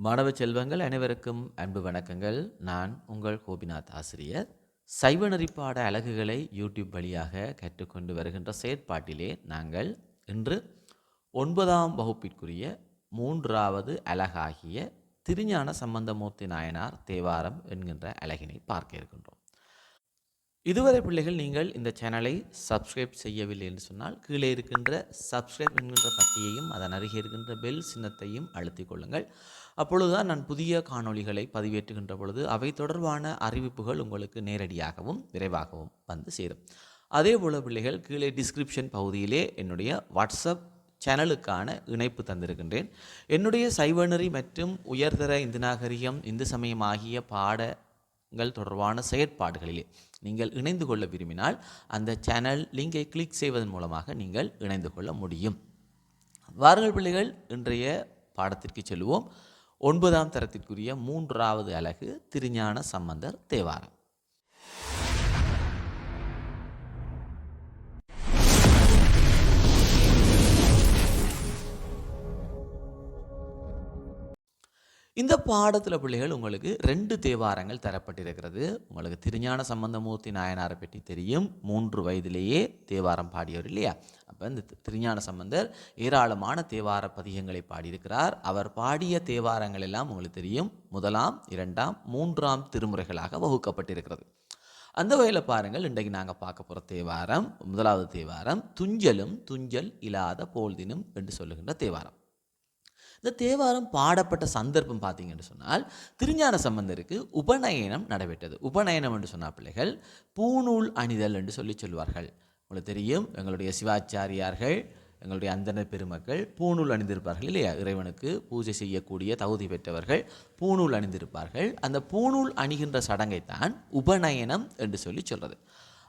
மாணவ செல்வங்கள் அனைவருக்கும் அன்பு வணக்கங்கள். நான் உங்கள் கோபிநாத் ஆசிரியர். சைவ பாட அலகுகளை யூடியூப் வழியாக கற்றுக்கொண்டு வருகின்ற செயற்பாட்டிலே நாங்கள் இன்று ஒன்பதாம் வகுப்பிற்குரிய மூன்றாவது அலகாகிய திருஞான சம்பந்தமூர்த்தி நாயனார் தேவாரம் என்கின்ற அலகினை பார்க்க இருக்கின்றோம். இதுவரை பிள்ளைகள் நீங்கள் இந்த சேனலை சப்ஸ்கிரைப் செய்யவில்லை என்று சொன்னால் கீழே இருக்கின்ற சப்ஸ்கிரைப் என்கின்ற பட்டியையும் அதன் அருகே இருக்கின்ற பெல் சின்னத்தையும் அழுத்திக் கொள்ளுங்கள். அப்பொழுதுதான் நான் புதிய காணொளிகளை பதிவேற்றுகின்ற பொழுது அவை தொடர்பான அறிவிப்புகள் உங்களுக்கு நேரடியாகவும் விரைவாகவும் வந்து சேரும். அதே போல பிள்ளைகள் கீழே டிஸ்கிரிப்ஷன் பகுதியிலே என்னுடைய வாட்ஸ்அப் சேனலுக்கான இணைப்பு தந்திருக்கின்றேன். என்னுடைய சைவநெறி மற்றும் உயர்தர இந்து நாகரிகம் இந்து சமயம் ஆகிய பாடங்கள் தொடர்பான செயற்பாடுகளிலே நீங்கள் இணைந்து கொள்ள விரும்பினால் அந்த சேனல் லிங்கை கிளிக் செய்வதன் மூலமாக நீங்கள் இணைந்து கொள்ள முடியும். வார்கள் பிள்ளைகள் இன்றைய பாடத்திற்கு செல்வோம். ஒன்பதாம் தரத்திற்குரிய மூன்றாவது அலகு திருஞான சம்பந்தர் தேவாரம். இந்த பாடத்தில் பிள்ளைகள் உங்களுக்கு ரெண்டு தேவாரங்கள் தரப்பட்டிருக்கிறது. உங்களுக்கு திருஞான சம்பந்தமூர்த்தி நாயனாரை பற்றி தெரியும். மூன்று வயதிலேயே தேவாரம் பாடியவர் இல்லையா? அப்போ இந்த திருஞான சம்பந்தர் ஏராளமான தேவார பதிகங்களை பாடியிருக்கிறார். அவர் பாடிய தேவாரங்கள் எல்லாம் உங்களுக்கு தெரியும். முதலாம் இரண்டாம் மூன்றாம் திருமுறைகளாக வகுக்கப்பட்டிருக்கிறது. அந்த வகையில் பாருங்கள் இன்றைக்கு நாங்கள் பார்க்க போகிற தேவாரம் முதலாவது தேவாரம் துஞ்சலும் துஞ்சல் இல்லாத போல்தினும் என்று சொல்லுகின்ற தேவாரம். இந்த தேவாரம் பாடப்பட்ட சந்தர்ப்பம் பார்த்தீங்கன்னு சொன்னால் திருஞான சம்பந்தருக்கு உபநயனம் நடைபெற்றது. உபநயனம் என்று சொன்னால் பிள்ளைகள் பூநூல் அணிதல் என்று சொல்லி சொல்வார்கள். உங்களுக்கு தெரியும் எங்களுடைய சிவாச்சாரியார்கள் எங்களுடைய அந்தன பெருமக்கள் பூநூல் அணிந்திருப்பார்கள் இல்லையா? இறைவனுக்கு பூஜை செய்யக்கூடிய தகுதி பெற்றவர்கள் பூநூல் அணிந்திருப்பார்கள். அந்த பூநூல் அணிகின்ற சடங்கைத்தான் உபநயனம் என்று சொல்லி சொல்கிறது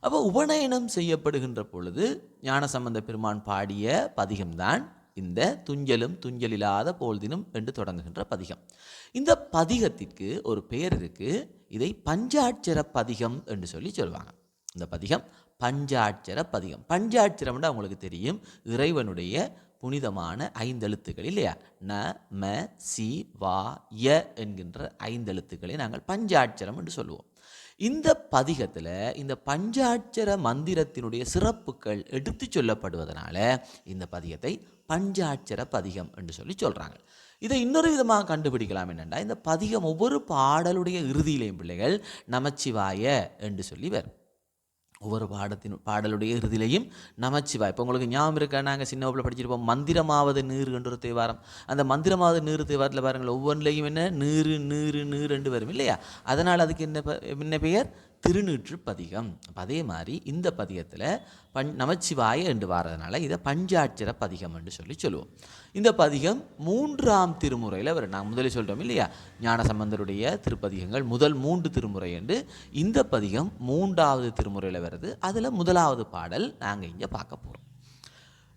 அப்போ உபநயனம் செய்யப்படுகின்ற பொழுது ஞானசம்பந்த பெருமான் பாடிய பதிகம்தான் இந்த துஞ்சலும் துஞ்சலில்லாத போல்தினும் என்று தொடங்குகின்ற பதிகம். இந்த பதிகத்திற்கு ஒரு பெயர் இருக்குது இதை பஞ்சாட்சர பதிகம் என்று சொல்லி சொல்லுவாங்க. இந்த பதிகம் பஞ்சாட்சர பதிகம். பஞ்சாட்சரம்னா உங்களுக்கு தெரியும். இறைவனுடைய புனிதமான ஐந்தெழுத்துக்கள் இல்லையா? ந ம சி வா ய என்கின்ற ஐந்தெழுத்துக்களை நாங்கள் பஞ்சாட்சரம் என்று சொல்லுவோம். இந்த பதிகத்தில் இந்த பஞ்சாட்சர மந்திரத்தினுடைய சிறப்புகள் எடுத்து சொல்லப்படுவதனால இந்த பதிகத்தை பஞ்சாட்சர பதிகம் என்று சொல்லி சொல்கிறாங்க இதை இன்னொரு விதமாக கண்டுபிடிக்கலாம் என்னென்னா இந்த பதிகம் ஒவ்வொரு பாடலுடைய இறுதியிலையும் பிள்ளைகள் நமச்சிவாய என்று சொல்லி வரும். ஒவ்வொரு பாடத்தின் பாடலுடைய இறுதியிலையும் நமச்சிவாய். இப்போ உங்களுக்கு ஞாபகம் இருக்கா? நாங்கள் சின்ன வகுப்பில் படிச்சிருப்போம் மந்திரமாவது நீர் என்ற ஒரு தேவாரம். அந்த மந்திரமாவது நீர் தேவாரத்தில் பாருங்கள் ஒவ்வொன்றிலையும் என்ன? நீர் நீர் நீர் என்று வரும் இல்லையா? அதனால் அதுக்கு என்ன என்ன பெயர்? திருநூற்று பதிகம் அதே மாதிரி இந்த பதிகத்தில் பண் நமச்சிவாய என்று வாரதுனால இதை பஞ்சாட்சர பதிகம் என்று சொல்லி சொல்லுவோம். இந்த பதிகம் மூன்றாம் திருமுறையில் வரும். நான் முதலில் சொல்லிட்டோம் இல்லையா? ஞானசம்பந்தருடைய திருப்பதிகங்கள் முதல் மூன்று திருமுறை என்று இந்த பதிகம் மூன்றாவது திருமுறையில் வருது. அதில் முதலாவது பாடல் நாங்கள் இங்கே பார்க்க போகிறோம்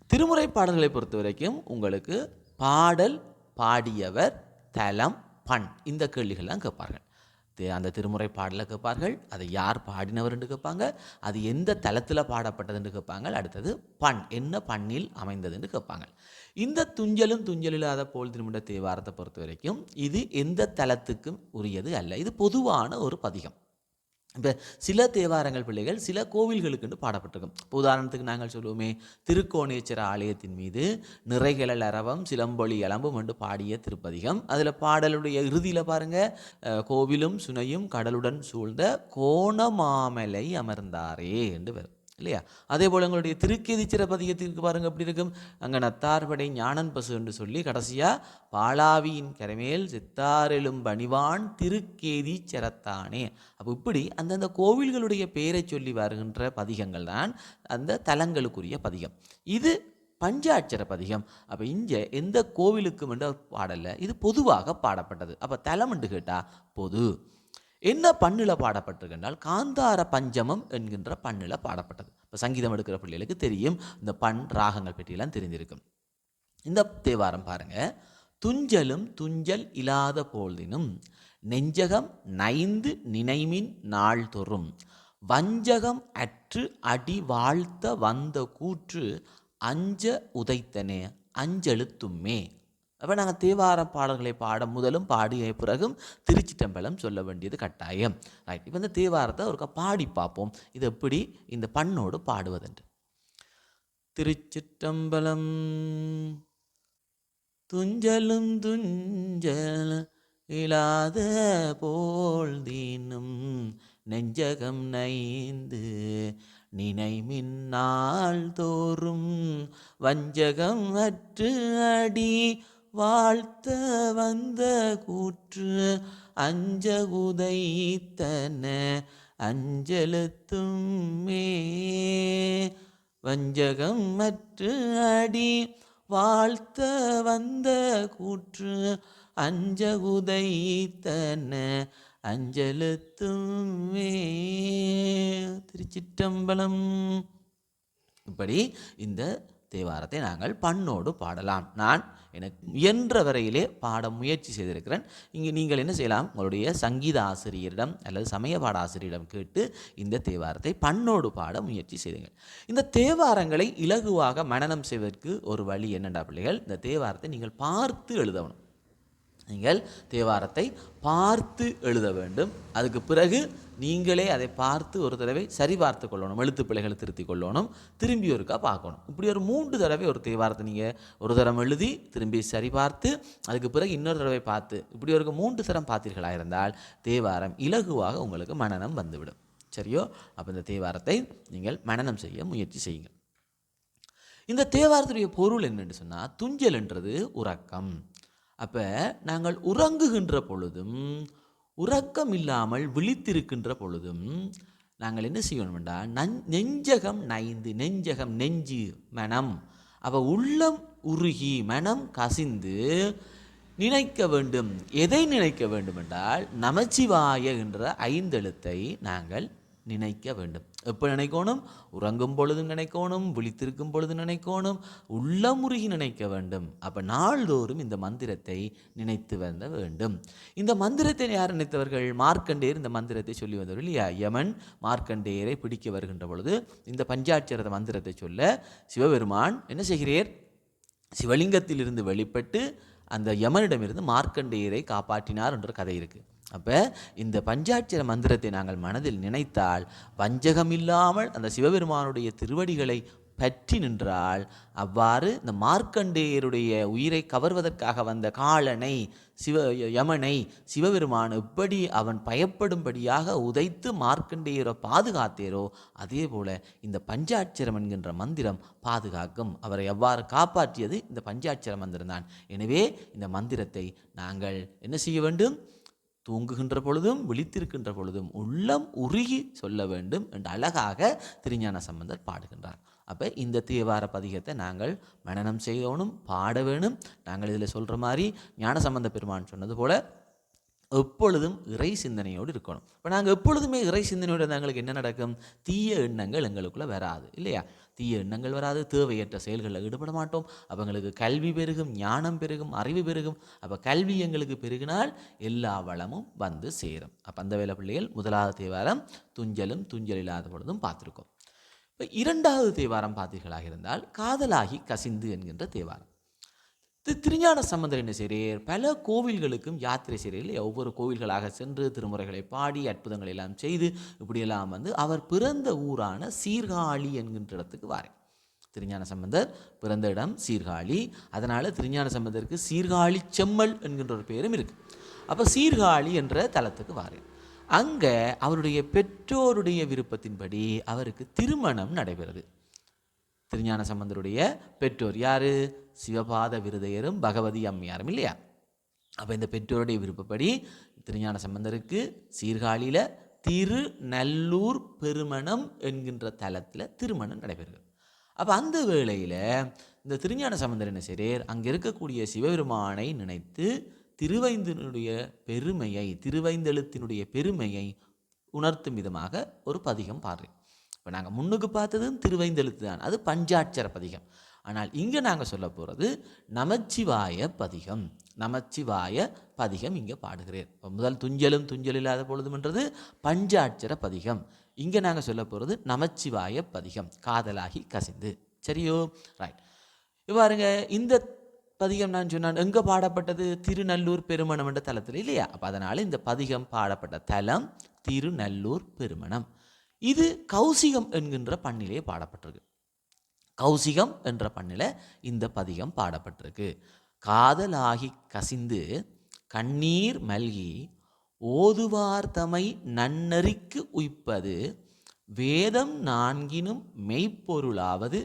திருமுறை பாடல்களை பொறுத்த வரைக்கும் உங்களுக்கு பாடல் பாடியவர் தலம் பண் இந்த கேள்விகள்லாம் கேட்பார்கள். அந்த திருமுறை பாடலை கேட்பார்கள் அதை யார் பாடினவர் என்று கேட்பாங்க அது எந்த தளத்தில் பாடப்பட்டது என்று கேட்பாங்க அடுத்தது பண் என்ன பண்ணில் அமைந்ததுன்னு கேட்பாங்க இந்த துஞ்சலும் துஞ்சல் இல்லாத போல் திரும்பிட தேவாரத்தை பொறுத்த வரைக்கும் இது எந்த தலத்துக்கும் உரியது அல்ல. இது பொதுவான ஒரு பதிகம். இப்போ சில தேவாரங்கள் பிள்ளைகள் சில கோவில்களுக்குன்னு பாடப்பட்டிருக்கும். இப்போ உதாரணத்துக்கு நாங்கள் சொல்லுவோமே திருக்கோணேஸ்வர ஆலயத்தின் மீது நிறைகளல் அரவம் சிலம்பொலி எலம்பும் என்று பாடிய திருப்பதிகம். அதில் பாடலுடைய இறுதியில் பாருங்கள் கோவிலும் சுனையும் கடலுடன் சூழ்ந்த கோணமாமலை அமர்ந்தாரே என்று வரும். இல்லையா? அதே போல் எங்களுடைய திருக்கேதிச்சிற பதிகத்திற்கு பாருங்கள் எப்படி இருக்கும். அங்கே நத்தார்படை ஞானன் பசு என்று சொல்லி கடைசியாக பாலாவியின் கரைமேல் சித்தாரெலும் பணிவான் திருக்கேதி சிரத்தானே அப்போ இப்படி அந்தந்த கோவில்களுடைய பெயரை சொல்லி வருகின்ற பதிகங்கள் தான் அந்த தலங்களுக்குரிய பதிகம். இது பஞ்சாட்சர பதிகம். அப்போ இங்கே எந்த கோவிலுக்கும் என்ற பாடலை. இது பொதுவாக பாடப்பட்டது. அப்போ தலம் என்று கேட்டால் பொது. என்ன பண்ணில் பாடப்பட்டிருக்கின்றால் காந்தார பஞ்சமம் என்கின்ற பண்ணில் பாடப்பட்டது. இப்போ சங்கீதம் எடுக்கிற பிள்ளைகளுக்கு தெரியும் இந்த பண் ராகங்கள் பற்றியெல்லாம் தெரிஞ்சிருக்கும் இந்த தேவாரம் பாருங்க. துஞ்சலும் துஞ்சல் இல்லாத போதினும் நெஞ்சகம் நைந்து நினைமின் நாள்தொறும் வஞ்சகம் அற்று அடி வாழ்த்த வந்த கூற்று அஞ்ச உதைத்தனே அஞ்செழுத்துமே அப்போ நாங்கள் தேவார பாடல்களை பாட முதலும் பாடிய பிறகும் திருச்சிட்டம்பலம் சொல்ல வேண்டியது கட்டாயம். ரைட் இப்போ இந்த தேவாரத்தை ஒருக்கா பாடி பார்ப்போம். இது எப்படி? இந்த பண்ணோடு பாடுவதென்று. திருச்சிட்டம்பலம் துஞ்சலும் துஞ்சல இல்லாத போல் தீனும் நெஞ்சகம் நைந்து நினை மின்னால் தோறும் வஞ்சகம் அற்று அடி வாழ்த்த வந்த கூற்று அஞ்ச உதைத்தன அஞ்சலுத்தும் மே. வஞ்சகம் மற்று அடி வாழ்த்த வந்த கூற்று அஞ்ச உதைத்தன மே. திருச்சிட்டம்பலம் இப்படி இந்த தேவாரத்தை நாங்கள் பண்ணோடு பாடலாம். நான் எனக்கு முயன்ற வரையிலே பாட முயற்சி செய்திருக்கிறேன். இங்கே நீங்கள் என்ன செய்யலாம்? உங்களுடைய சங்கீத ஆசிரியரிடம் அல்லது சமய பாட ஆசிரியரிடம் கேட்டு இந்த தேவாரத்தை பண்ணோடு பாட முயற்சி செய்துங்கள். இந்த தேவாரங்களை இலகுவாக மனநம் செய்வதற்கு ஒரு வழி என்னென்றா பிள்ளைகள்? இந்த தேவாரத்தை நீங்கள் பார்த்து எழுதணும். நீங்கள் தேவாரத்தை பார்த்து எழுத வேண்டும். அதுக்கு பிறகு நீங்களே அதை பார்த்து ஒரு தடவை சரி பார்த்து கொள்ளணும் எழுத்து பிழைகளை திருத்தி கொள்ளணும் திரும்பி ஒருக்கா பார்க்கணும். இப்படி ஒரு மூன்று தடவை ஒரு தேவாரத்தை நீங்கள் ஒரு தரம் எழுதி திரும்பி சரி பார்த்து அதுக்கு பிறகு இன்னொரு தடவை பார்த்து இப்படி ஒரு மூன்று தரம் பார்த்தீர்களாக இருந்தால் தேவாரம் இலகுவாக உங்களுக்கு மனனம் வந்துவிடும். சரியோ? அப்போ இந்த தேவாரத்தை நீங்கள் மனநம் செய்ய முயற்சி செய்யுங்கள். இந்த தேவாரத்துடைய பொருள் என்னென்னு சொன்னால் துஞ்சல் என்றது உறக்கம். அப்போ நாங்கள் உறங்குகின்ற பொழுதும் உறக்கம் இல்லாமல் விழித்திருக்கின்ற பொழுதும் நாங்கள் என்ன செய்யணும் என்றால் நன் நெஞ்சகம் நைந்து நெஞ்சகம் நெஞ்சு மனம் அவ உள்ளம் உருகி மனம் கசிந்து நினைக்க வேண்டும். எதை நினைக்க வேண்டும் என்றால் நமச்சிவாய என்ற ஐந்தெழுத்தை நாங்கள் நினைக்க வேண்டும். எப்போ நினைக்கணும்? உறங்கும் பொழுது நினைக்கணும் விழித்திருக்கும் பொழுது நினைக்கணும் உள்ளமுருகி நினைக்க வேண்டும். அப்போ நாள்தோறும் இந்த மந்திரத்தை நினைத்து வந்த வேண்டும். இந்த மந்திரத்தை யார் நினைத்தவர்கள்? மார்க்கண்டேயர் இந்த மந்திரத்தை சொல்லி வந்தவர்கள் இல்லையா? யமன் மார்க்கண்டேயரை பிடிக்க வருகின்ற பொழுது இந்த பஞ்சாட்சரத மந்திரத்தை சொல்ல சிவபெருமான் என்ன செய்கிறீர்? சிவலிங்கத்திலிருந்து வெளிப்பட்டு அந்த யமனிடமிருந்து மார்க்கண்டேயரை காப்பாற்றினார் என்ற கதை இருக்குது அப்போ இந்த பஞ்சாட்சர மந்திரத்தை நாங்கள் மனதில் நினைத்தால் வஞ்சகம் இல்லாமல் அந்த சிவபெருமானுடைய திருவடிகளை பற்றி நின்றால் அவ்வாறு இந்த மார்க்கண்டேயருடைய உயிரை கவர்வதற்காக வந்த காலனை சிவ யமனை சிவபெருமான் எப்படி அவன் பயப்படும்படியாக உதைத்து மார்க்கண்டேயரை பாதுகாத்தேரோ அதே போல இந்த பஞ்சாட்சரம் என்கின்ற மந்திரம் பாதுகாக்கும். அவரை எவ்வாறு காப்பாற்றியது இந்த பஞ்சாட்சர மந்திரம் தான் எனவே இந்த மந்திரத்தை நாங்கள் என்ன செய்ய வேண்டும்? தூங்குகின்ற பொழுதும் விழித்திருக்கின்ற பொழுதும் உள்ளம் உருகி சொல்ல வேண்டும் என்று அழகாக திருஞான சம்பந்தர் பாடுகின்றார். அப்போ இந்த தீவார பதிகத்தை நாங்கள் மனநம் செய்யணும் பாட வேணும். நாங்கள் இதில் சொல்கிற மாதிரி ஞான சம்பந்த பெருமான் சொன்னது போல எப்பொழுதும் இறை சிந்தனையோடு இருக்கணும். இப்போ நாங்கள் எப்பொழுதுமே இறை சிந்தனையோடு இருந்தால் எங்களுக்கு என்ன நடக்கும்? தீய எண்ணங்கள் எங்களுக்குள்ளே வராது இல்லையா? தீய எண்ணங்கள் வராது தேவையற்ற செயல்களில் ஈடுபட மாட்டோம். அப்போ எங்களுக்கு கல்வி பெருகும் ஞானம் பெருகும் அறிவு பெருகும். அப்போ கல்வி எங்களுக்கு பெருகினால் எல்லா வளமும் வந்து சேரும். அப்போ அந்த வேலை பிள்ளைகள் முதலாவது தேவாரம் துஞ்சலும் துஞ்சல் இல்லாத பொழுதும் பார்த்துருக்கோம். இப்போ இரண்டாவது தேவாரம் பார்த்தீர்களாக இருந்தால் காதலாகி கசிந்து என்கின்ற தேவாரம். திருஞான சம்பந்தர் என்ன செய்கிறார் பல கோவில்களுக்கும் யாத்திரை செய்கிறார் ஒவ்வொரு கோவில்களாக சென்று திருமுறைகளை பாடி அற்புதங்களை எல்லாம் செய்து இப்படியெல்லாம் வந்து அவர் பிறந்த ஊரான சீர்காழி என்கின்ற இடத்துக்கு வாரேன். திருஞான சம்பந்தர் பிறந்த இடம் சீர்காழி. அதனால் திருஞான சம்பந்தருக்கு சீர்காழி செம்மல் என்கின்ற ஒரு பேரும் இருக்குது அப்போ சீர்காழி என்ற தலத்துக்கு வாரேன். அங்கே அவருடைய பெற்றோருடைய விருப்பத்தின்படி அவருக்கு திருமணம் நடைபெறுது. திருஞான சம்பந்தருடைய பெற்றோர் யார்? சிவபாத விருதையரும் பகவதி அம்மையாரும் இல்லையா? அப்போ இந்த பெற்றோருடைய விருப்பப்படி திருஞான சம்பந்தருக்கு சீர்காழியில் திரு நல்லூர் பெருமணம் என்கின்ற தலத்தில் திருமணம் நடைபெறுகிறது. அப்போ அந்த வேளையில் இந்த திருஞான சம்பந்தர் என்ன செய்கிறார் அங்கே இருக்கக்கூடிய சிவபெருமானை நினைத்து திருவைந்தனுடைய பெருமையை திருவைந்தெழுத்தினுடைய பெருமையை உணர்த்தும் விதமாக ஒரு பதிகம் பாடுறேன் இப்போ நாங்கள் முன்னுக்கு பார்த்ததும் திருவைந்தெழுத்து தான். அது பஞ்சாட்சர பதிகம். ஆனால் இங்கே நாங்கள் சொல்ல போகிறது நமச்சிவாய பதிகம். நமச்சிவாய பதிகம் இங்கே பாடுகிறேன். இப்போ முதல் துஞ்சலும் துஞ்சல் இல்லாத பொழுதும்ன்றது பஞ்சாட்சர பதிகம். இங்கே நாங்கள் சொல்ல போகிறது நமச்சிவாய பதிகம். காதலாகி கசிந்து. சரியோ? ரைட் பாருங்க இந்த பதிகம் நான் சொன்னான் எங்கே பாடப்பட்டது? திருநல்லூர் பெருமணம் என்ற தலத்தில் இல்லையா? அப்போ அதனால் இந்த பதிகம் பாடப்பட்ட தலம் திருநல்லூர் பெருமணம். இது கௌசிகம் என்கின்ற பண்ணிலே பாடப்பட்டிருக்கு. கௌசிகம் என்ற பண்ணில இந்த பதிகம் பாடப்பட்டிருக்கு. காதலாகி கசிந்து கண்ணீர் மல்கி ஓதுவார்த்தமை நன்னறிக்கு உய்ப்பது வேதம் நான்கினும் மெய்ப்பொருளாவது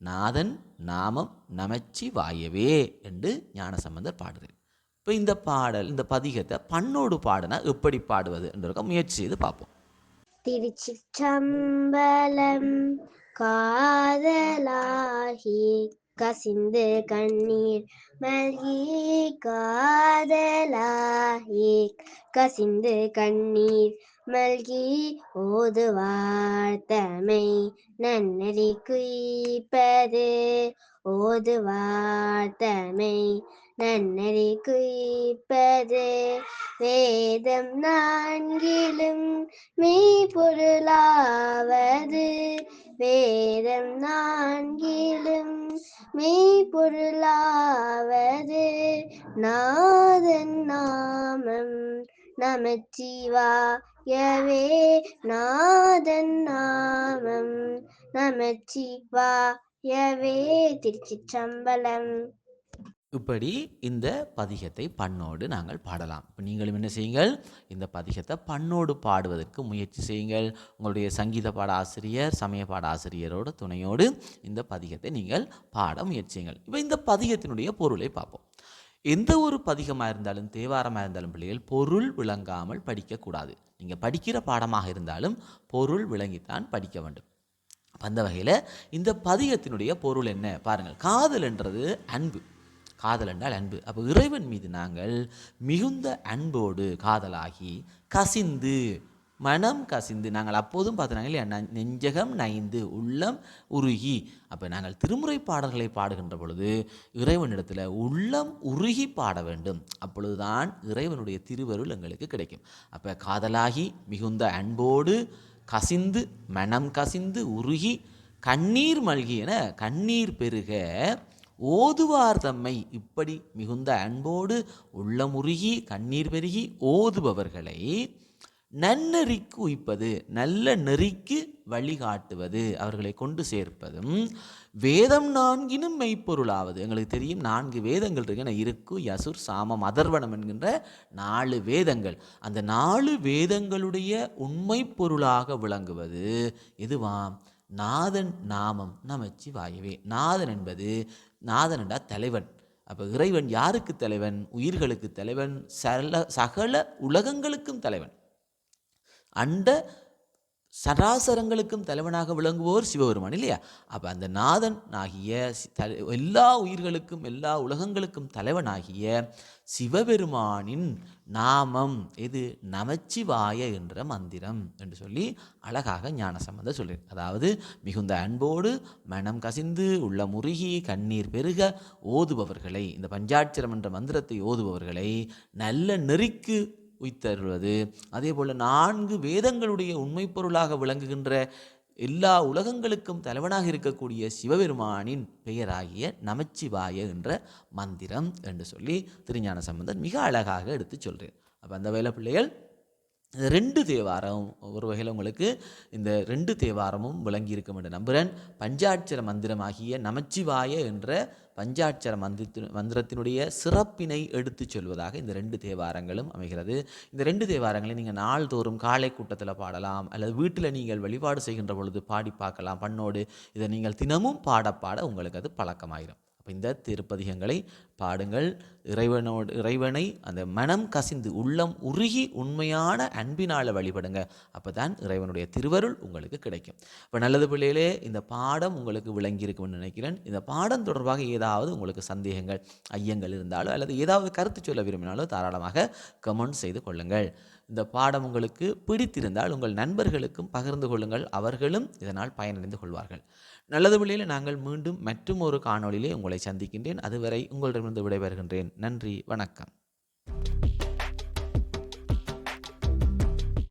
நாதன் நாமம் நமச்சி வாயவே என்று ஞானசம்பந்தர் பாடுறார். இப்போ இந்த பாடல் இந்த பதிகத்தை பண்ணோடு பாடினா எப்படி பாடுவது என்ற முயற்சி செய்து பார்ப்போம். திருச்சிற்றம்பலம் காதலாகி கசிந்து கண்ணீர் மல்கி காதலாகி கசிந்து கண்ணீர் மல்கி ஓதுவார்த்தமை நன்னறி குய்ப்பது ஓதுவார்த்தமை நன்னறி குயிப்பது வேதம் நான்கிலும் மெய்ப்பொருளாவது. வேதம் நான்கிலும் மெய்ப்பொருளாவது. நாதன் நாமம் நமச்சிவாயவே. நாதன் நாமம் நமச்சிவாயவே. திருச்சிற்றம்பலம் இப்படி இந்த பதிகத்தை பண்ணோடு நாங்கள் பாடலாம். இப்போ நீங்களும் என்ன செய்யுங்கள்? இந்த பதிகத்தை பண்ணோடு பாடுவதற்கு முயற்சி செய்யுங்கள். உங்களுடைய சங்கீத பாட ஆசிரியர் சமய பாட ஆசிரியரோட துணையோடு இந்த பதிகத்தை நீங்கள் பாட முயற்சியுங்கள் இப்போ இந்த பதிகத்தினுடைய பொருளை பார்ப்போம். எந்த ஒரு பதிகமாக இருந்தாலும் தேவாரமாக இருந்தாலும் பிள்ளைகள் பொருள் விளங்காமல் படிக்கக்கூடாது நீங்கள் படிக்கிற பாடமாக இருந்தாலும் பொருள் விளங்கித்தான் படிக்க வேண்டும். அந்த வகையில் இந்த பதிகத்தினுடைய பொருள் என்ன? பாருங்கள். காதல் என்றது அன்பு. காதல் என்றால் அன்பு. அப்போ இறைவன் மீது நாங்கள் மிகுந்த அன்போடு காதலாகி கசிந்து மனம் கசிந்து நாங்கள் அப்போதும் பார்த்தனாங்க இல்லையா? ந- நெஞ்சகம் நைந்து உள்ளம் உருகி. அப்போ நாங்கள் திருமுறை பாடல்களை பாடுகின்ற பொழுது இறைவனிடத்தில் உள்ளம் உருகி பாட வேண்டும். அப்பொழுதுதான் இறைவனுடைய திருவருள் எங்களுக்கு கிடைக்கும். அப்போ காதலாகி மிகுந்த அன்போடு கசிந்து மனம் கசிந்து உருகி கண்ணீர் மல்கி என கண்ணீர் பெருக ஓதுவார் தம்மை. இப்படி மிகுந்த அன்போடு உள்ளமுருகி கண்ணீர் பெருகி ஓதுபவர்களை நன்னெறிக்கு உய்ப்பது நல்ல நெறிக்கு வழிகாட்டுவது அவர்களை கொண்டு சேர்ப்பதும் வேதம் நான்கினும் மெய்ப்பொருளாவது. எங்களுக்கு தெரியும் நான்கு வேதங்கள் இருக்கு. இருக்கு யசுர் சாமம் அதர்வனம் என்கின்ற நாலு வேதங்கள். அந்த நாலு வேதங்களுடைய உண்மை பொருளாக விளங்குவது எதுவாம்? நாதன் நாமம். நமச்சி வாயவே நாதன் என்பது நாதன் தலைவன். அப்போ இறைவன் யாருக்கு தலைவன்? உயிர்களுக்கு தலைவன். சல சகல உலகங்களுக்கும் தலைவன். அண்ட சராசரங்களுக்கும் தலைவனாக விளங்குவோர் சிவபெருமான் இல்லையா? அப்போ அந்த நாதன் ஆகிய எல்லா உயிர்களுக்கும் எல்லா உலகங்களுக்கும் தலைவனாகிய சிவபெருமானின் நாமம். இது நமச்சிவாய என்ற மந்திரம் என்று சொல்லி அழகாக ஞானசம்பந்தர் சொல்லி அதாவது மிகுந்த அன்போடு மனம் கசிந்து உள்ள முருகி கண்ணீர் பெருக ஓதுபவர்களை இந்த பஞ்சாட்சரம் என்ற மந்திரத்தை ஓதுபவர்களை நல்ல நெறிக்கு உய்த்தருவது அதே போல் நான்கு வேதங்களுடைய உண்மை பொருளாக விளங்குகின்ற எல்லா உலகங்களுக்கும் தலைவனாக இருக்கக்கூடிய சிவபெருமானின் பெயராகிய நமச்சிவாய என்ற மந்திரம் என்று சொல்லி திருஞான சம்பந்தன் மிக அழகாக எடுத்து சொல்கிறேன் அப்போ அந்த வேலை பிள்ளைகள் ரெண்டு தேவாரம் ஒரு வகையில் உங்களுக்கு இந்த ரெண்டு தேவாரமும் விளங்கி இருக்கும் என்று நம்புகிறேன் பஞ்சாட்சர மந்திரமாகிய நமச்சிவாய என்ற பஞ்சாட்சர மந்திரத்தின் மந்திரத்தினுடைய சிறப்பினை எடுத்துச் சொல்வதாக இந்த ரெண்டு தேவாரங்களும் அமைகிறது. இந்த ரெண்டு தேவாரங்களை நீங்கள் நாள்தோறும் காலை கூட்டத்தில் பாடலாம் அல்லது வீட்டில் நீங்கள் வழிபாடு செய்கின்ற பொழுது பாடி பார்க்கலாம். பண்ணோடு இதை நீங்கள் தினமும் பாட பாட உங்களுக்கு அது பழக்கமாயிரும். அப்போ இந்த திருப்பதிகங்களை பாடுங்கள். இறைவனோடு இறைவனை அந்த மனம் கசிந்து உள்ளம் உருகி உண்மையான அன்பினால் வழிபடுங்க. அப்போ தான் இறைவனுடைய திருவருள் உங்களுக்கு கிடைக்கும். இப்போ நல்லது பிள்ளையிலே இந்த பாடம் உங்களுக்கு விளங்கியிருக்கும்னு நினைக்கிறேன். இந்த பாடம் தொடர்பாக ஏதாவது உங்களுக்கு சந்தேகங்கள் ஐயங்கள் இருந்தாலோ அல்லது ஏதாவது கருத்து சொல்ல விரும்பினாலோ தாராளமாக கமெண்ட் செய்து கொள்ளுங்கள். இந்த பாடம் உங்களுக்கு பிடித்திருந்தால் உங்கள் நண்பர்களுக்கும் பகிர்ந்து கொள்ளுங்கள். அவர்களும் இதனால் பயனடைந்து கொள்வார்கள். நல்லது வழியில் நாங்கள் மீண்டும் மற்றும் ஒரு காணொளியிலே உங்களை சந்திக்கின்றேன். அதுவரை உங்களிடமிருந்து விடைபெறுகின்றேன். நன்றி வணக்கம்.